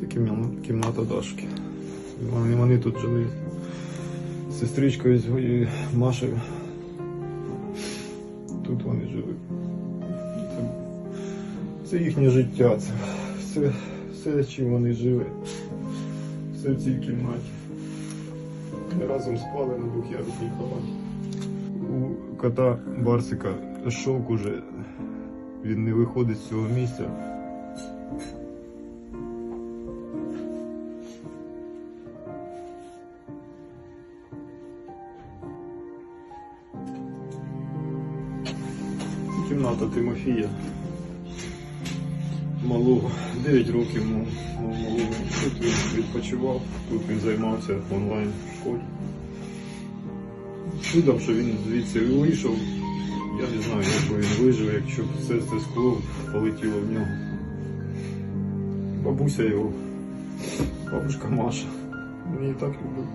Це кімната Дашки. Вони, вони тут жили з сестричкою своєю Машею. Тут вони жили. Це, це їхнє життя, це все, все, чим вони жили. Все в цій кімнаті. Вони разом спали на двох'ярусній кроваті. У кота Барсика шок уже. Він не виходить з цього місця. Кімната Тимофія. Малого. 9 років малого. Тут він відпочивав, тут він займався онлайн в школі. Чудом, що він звідси вийшов. Я не знаю, як він вижив, якщо все це скло полетіло в нього. Бабуся його, бабушка Маша. Її так любив.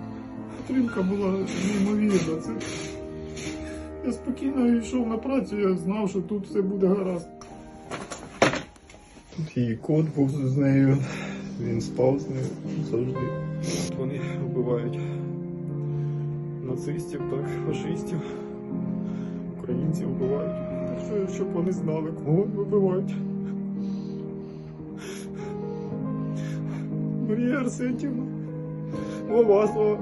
Підтримка була неймовірна. Це... Я спокійно йшов на працю, я знав, що тут все буде гаразд. Тут її кот був з нею, він спав з нею завжди. Вони вбивають нацистів, так, фашистів, українців вбивають. Що, щоб вони знали, кого вибивають. Марія Арсентівна, Власова.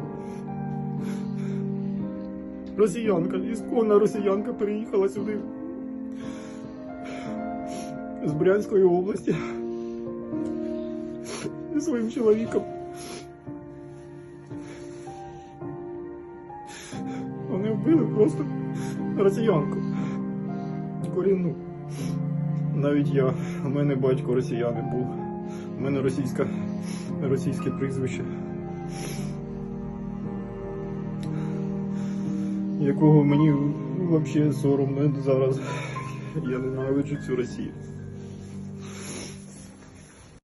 Росіянка, ісконна росіянка переїхала сюди з Брянської області зі своїм чоловіком. Вони вбили просто росіянку. Корінну. Навіть я, у мене батько росіянин був. У мене російська, російське прізвище. Якого мені взагалі соромно зараз. Я ненавиджу цю Росію.